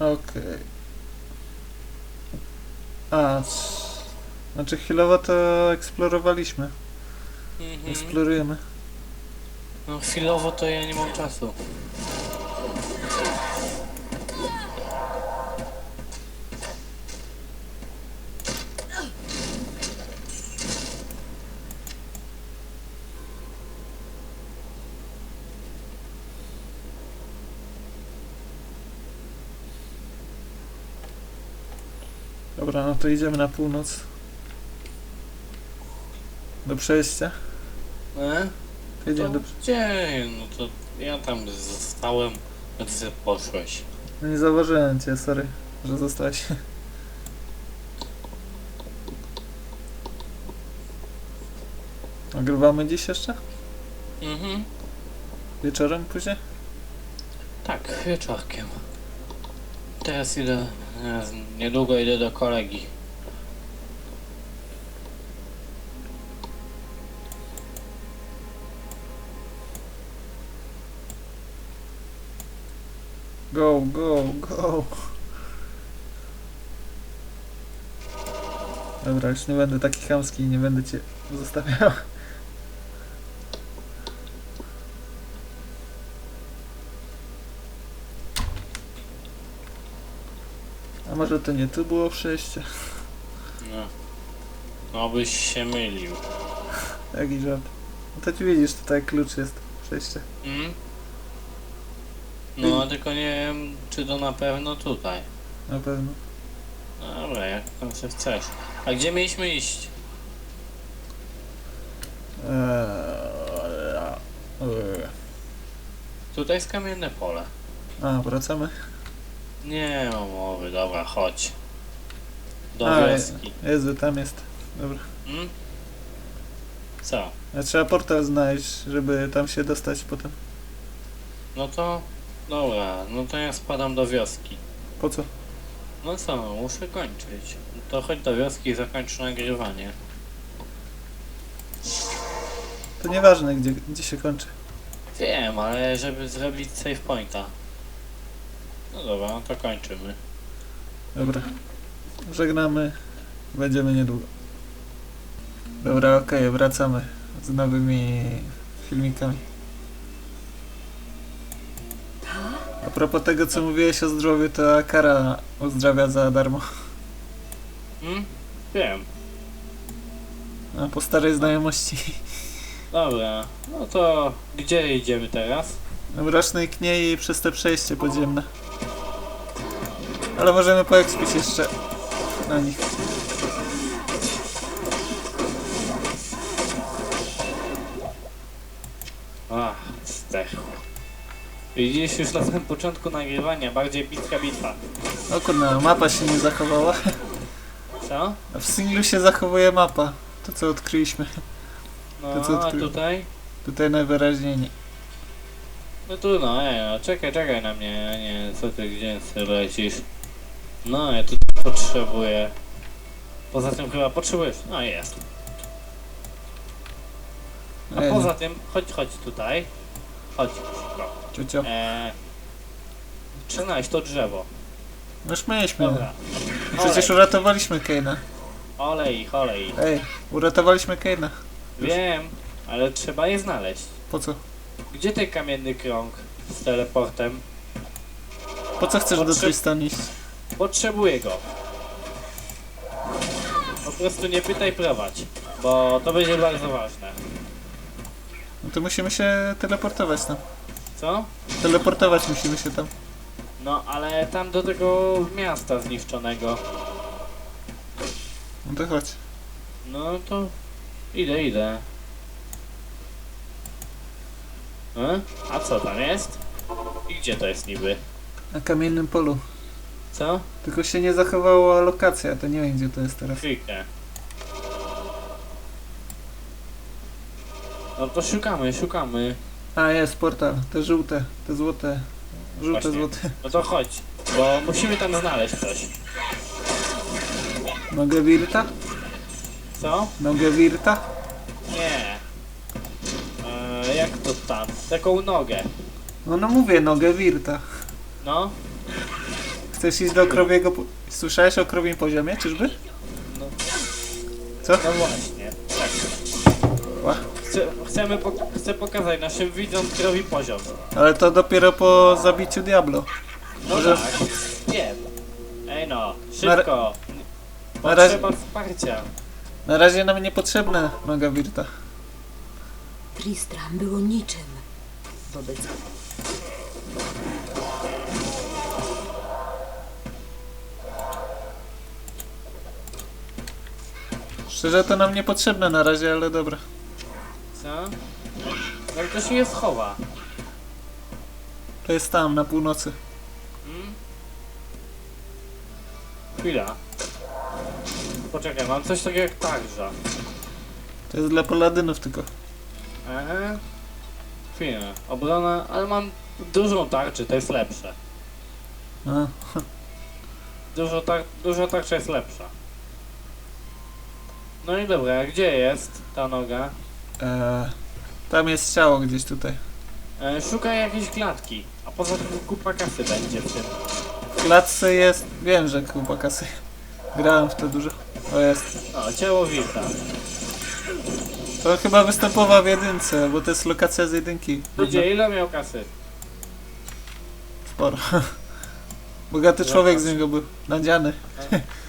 Okej. A, c- znaczy chwilowo to eksplorowaliśmy. Mhm. Eksplorujemy. No chwilowo to ja nie mam czasu. Dobra, no to idziemy na północ. Do przejścia. E? To idziemy do... gdzie? No to ja tam zostałem, a ty sobie poszłeś. No nie zauważyłem cię, sorry, że zostałeś. Nagrywamy dziś jeszcze? Mhm. Wieczorem później? Tak, wieczorkiem. Teraz idę, niedługo idę do kolegi. Go, go, go. Dobra, już nie będę taki chamski i nie będę cię zostawiał. Może to nie tu było przejście? No. No byś się mylił. Jaki żart. No to ci widzisz, tutaj klucz jest. Przejście. Mm? No, tylko nie wiem, czy to na pewno tutaj. Na pewno. Dobra, jak tam się chcesz. A gdzie mieliśmy iść? Eee, eee. Tutaj jest kamienne pole. A, wracamy? Nie mam mowy, dobra, chodź. Do A, wioski. Jezu, tam jest. Dobra. Mm? Co? A trzeba portal znaleźć, żeby tam się dostać potem. No to... Dobra, no to ja spadam do wioski. Po co? No co, muszę kończyć. No to chodź do wioski i zakończ nagrywanie. To nieważne, gdzie, gdzie się kończy. Wiem, ale żeby zrobić save pointa. No dobra, no to kończymy. Dobra. Żegnamy. Będziemy niedługo. Dobra, okej, wracamy z nowymi filmikami. A propos tego, co mówiłeś o zdrowiu, to Akara uzdrawia za darmo. Hmm? Wiem. A po starej znajomości. Dobra, no to gdzie idziemy teraz? Mrocznej knie i przez te przejście podziemne. Ale możemy poekspić jeszcze na nich. Ach, zdechł. Widzisz już na samym początku nagrywania, bardziej bitka bitwa. O kurna, mapa się nie zachowała. Co? A w singlu się zachowuje mapa. To co odkryliśmy. To co No, a odkryłem? tutaj? Tutaj najwyraźniej nie. No tu no, ej, no, czekaj, czekaj na mnie, a nie, co ty, gdzie ty lecisz? No, ja tu potrzebuję. Poza tym chyba potrzebujesz, no jest. A Ej, poza tym, chodź, chodź tutaj. Chodź, szybko. Ciocio. Eee, trzynałeś to drzewo. No już mieliśmy. Dobra. Przecież Olej, uratowaliśmy Keina. olej, olej. Ej, uratowaliśmy Keina. Już. Wiem, ale trzeba je znaleźć. Po co? Gdzie ten kamienny krąg z teleportem? Po co chcesz do Potrzeb- Tristan iść? Potrzebuję go. Po prostu nie pytaj prowadź, bo to będzie bardzo ważne. No to musimy się teleportować tam. Co? Teleportować musimy się tam. No ale tam do tego miasta zniszczonego. No to chodź. No to idę, idę. E? A co tam jest? I gdzie to jest niby? Na kamiennym polu. Co? Tylko się nie zachowała lokacja, to nie wiem gdzie to jest teraz. Chwilkę. No to szukamy, szukamy. A jest portal, te żółte, te złote. Żółte, Właśnie. złote. No to chodź, bo musimy tam znaleźć coś. Nogę Wirta? Co? Nogę Wirta? Nie. E, jak to tam? Taką nogę. No no mówię, nogę Wirta. No. Chcesz iść do krowiego... po- Słyszałeś o krowim poziomie, czyżby? No, Co? no właśnie. Tak. Ła. Chcę, chcemy pok chcę pokazać naszym widzom krowi poziom. Ale to dopiero po zabiciu Diablo. No Może- tak, wiem. Ej no, szybko. Na razie- Potrzeba wsparcia. Na razie nam niepotrzebne Maga Virta. Tristram było niczym wobec Szczerze to nam niepotrzebne na razie, ale dobra. Co? Jak to się je schowa? To jest tam, na północy. Hmm? Chwila. Poczekaj, mam coś takiego jak tarża. To jest dla paladynów tylko. Aha. Chwilę. Obrona, ale mam dużą tarczę, to jest lepsze. A, Dużo, tar dużo tarcza jest lepsza. No i dobra, gdzie jest ta noga? e, tam jest ciało gdzieś tutaj. E, szukaj jakiejś klatki, a poza tym kupa kasy będzie w tym. W klatce jest... Wiem, że kupa kasy. Grałem w to dużo. O jest. O, ciało wilka. To chyba występował w jedynce, bo to jest lokacja z jedynki. Ludzie, ile miał kasy? Sporo. Bogaty człowiek z niego był. Nadziany.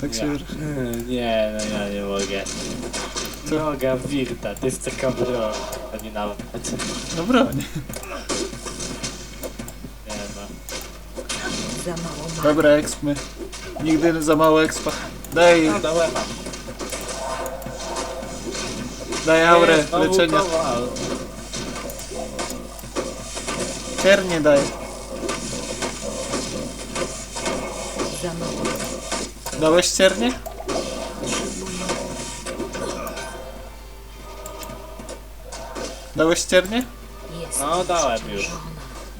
Tak się... Nie, no ja nie mogę. Co? Noga Wirta, to jest taka broń. A nie nawet. No broń. Nie no. za mało magii. Dobra, expmy. Nigdy za mało expa. Daj, No mam. daj aurę Nie, znowu leczenia. kowal. Ciernie daj. Za mało Dałeś ciernie? Dałeś ciernie? No, dałem już.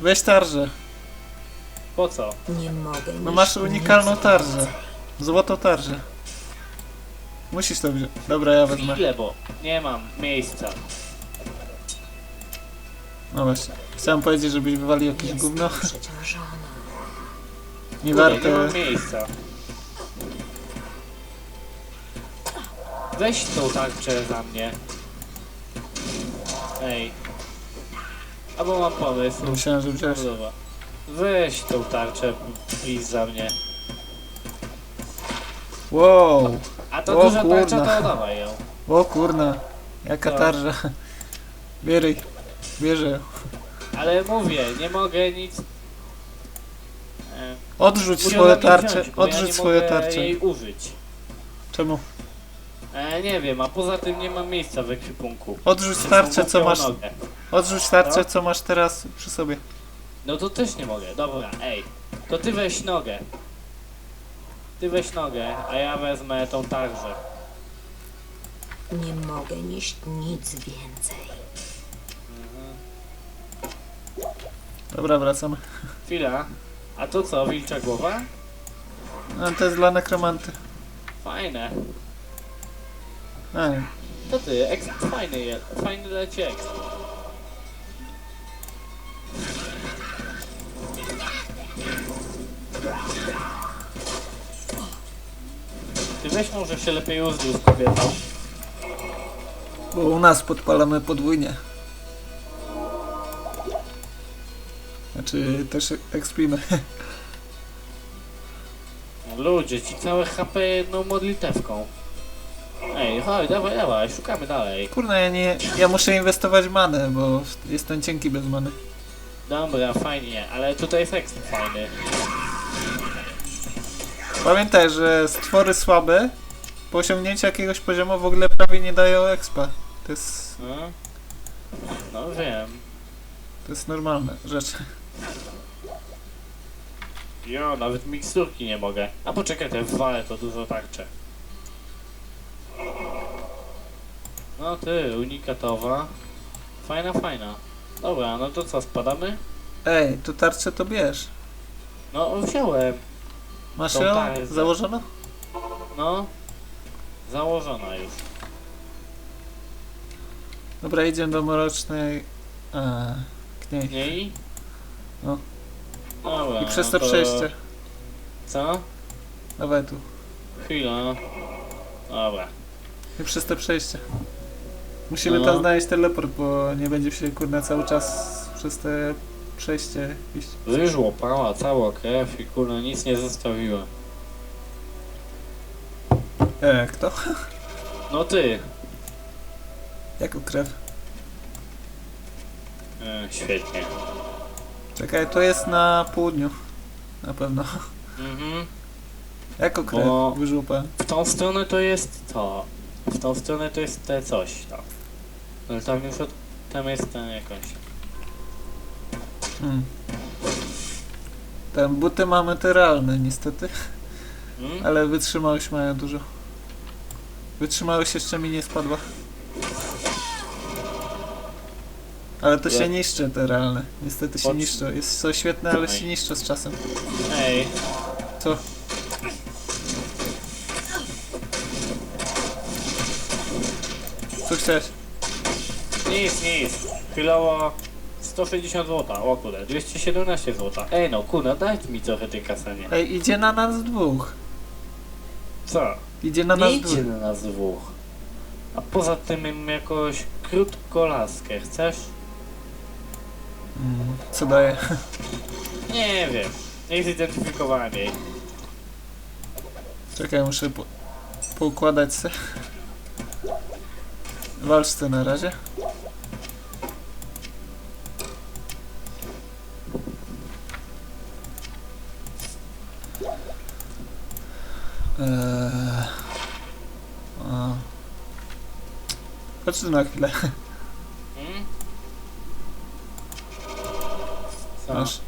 Weź tarżę. Po co? Nie mogę No masz unikalną tarżę. Złotą tarżę. Musisz to wziąć. Dobra, ja wezmę. Chwilę, bo nie mam miejsca. No właśnie. Chciałem powiedzieć, żebyś wywalił jakieś gówno. przeciążona. Nie Kurde, nie mam miejsca. Weź tą tarczę za mnie. Ej. Albo mam pomysł. Myślałem, że No wziąłeś. dobra. Weź tą tarczę, please, za mnie. Wow. A to O duża tarcza, kurna. to dawaj ją. O kurna. Jaka Co? tarża. Bieraj. Bierze ją. Ale mówię, nie mogę nic... E, Odrzuć musiał swoje tarcze. wziąć, bo ja Odrzuć nie swoje mogę tarcze. jej użyć. Czemu? E, nie wiem, a poza tym nie mam miejsca w ekwipunku. Odrzuć Jestem tarczę, co głupią masz. nogę. Odrzuć tarczę, Co? co masz teraz przy sobie. No to też nie mogę, dobra, ej. To ty weź nogę. Ty weź nogę, a ja wezmę tą tarczę. Nie mogę nieść nic więcej. Dobra, wracamy. Chwila. A to co, wilcza głowa? No, to jest dla nekromanty. Fajne. To ty, fajny fajny leci. Ty weź może się lepiej uzdrów z kobietą. Bo u nas podpalamy podwójnie. Znaczy też ekspimy. Ludzie, ci całe HP jedną modlitewką. Ej, chodź, dawaj, dawaj, szukamy dalej. Kurna, ja nie. Ja muszę inwestować w manę, bo jestem cienki bez many. Dobra, fajnie, ale tutaj jest fajny. Pamiętaj, że stwory słabe po osiągnięciu jakiegoś poziomu w ogóle prawie nie dają expa. To jest. No, no wiem. To jest normalne rzecz. Jo, nawet miksturki nie mogę. A poczekaj, te wale to dużo tarcze. No ty, unikatowa. Fajna, fajna. Dobra, no to co, spadamy? Ej, tu tarczę to bierz. No, wziąłem. Masz Tą ją tarczę. założoną? No. Założona już. Dobra, idziemy do mrocznej. A, kniej. Nie i? No. Dobra, I przez no to przejście. Co? Dawaj tu. Chwila. Dobra. Przez te przejście. Musimy No. tam znaleźć teleport, bo nie będzie się kurna cały czas przez te przejście iść. Wyżło pała cała krew i kurwa nic nie zostawiła. E, kto? No ty. Jako krew. E, świetnie. Czekaj, to jest na południu. Na pewno. Mhm. Jako krew, wyżupa. W tą stronę to jest to. W tą stronę to jest te coś tam. Ale tam już od... Tam jest ten jakąś. Hmm. Te buty mamy te realne niestety, Hmm? ale wytrzymałość mają dużo. Wytrzymałość jeszcze mi nie spadła. Ale to się niszczy te realne. Niestety się Pod- niszczą. Jest są świetne, ale Ej. się niszczą z czasem. Ej, Co? Co chciałeś? nic, nic. Chwilowo 160 zł. O kurde, 217 zł. Ej no kurde, dajcie mi trochę tej kasanie. Ej, idzie na nas dwóch. Co? Idzie na Nie nas idzie dwóch. na nas dwóch. A poza tym mam jakąś krótką laskę. Chcesz? Mm, co daje? Nie wiem. Nie zidentyfikowałem jej. Czekaj, muszę po, poukładać se. Walcz ty na razie. Eee, o. Chodź tu na chwilę. Hmm? Co? Masz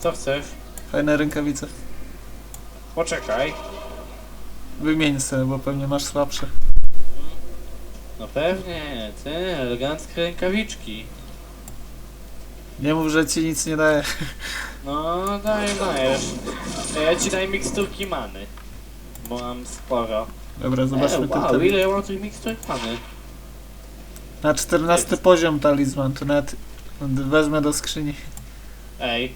Co chcesz? fajne rękawice. Poczekaj. Wymień sobie, bo pewnie masz słabsze. No pewnie, ty, eleganckie rękawiczki. Nie mów, że ci nic nie daje. No, daj, dajesz. To Ja ci daj miksturki many. Bo mam sporo. Dobra, zobaczmy e, ten wow, ile ja mam tych miksturek many? Na 14 poziom talizman, to nawet wezmę do skrzyni. Ej,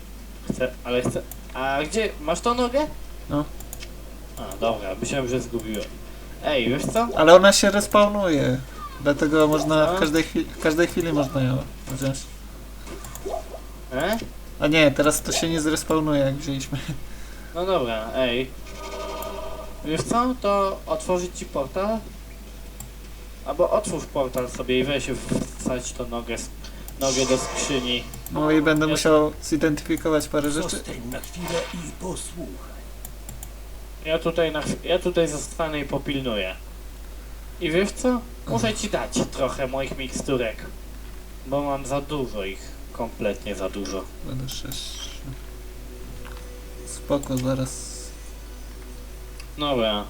chcę, ale chcę... A gdzie, masz tą nogę? No. A, dobra, myślałem, że zgubiłem. Ej, wiesz co? Ale ona się respawnuje. Dlatego można w każdej, chwili, w każdej chwili można ją wziąć. E? A nie, teraz to się nie zrespawnuje jak wzięliśmy. No dobra, ej. Wiesz co, to otworzyć ci portal? Albo otwórz portal sobie i weź wstać tą nogę, nogę do skrzyni. No i będę musiał zidentyfikować parę rzeczy. Zostań na chwilę i posłuchaj. Ja tutaj, na, ja tutaj zostanę i popilnuję. I wiesz co? Muszę ci dać trochę moich miksturek. Bo mam za dużo ich. Kompletnie za dużo. Będę sześć. Spoko, zaraz. Dobra,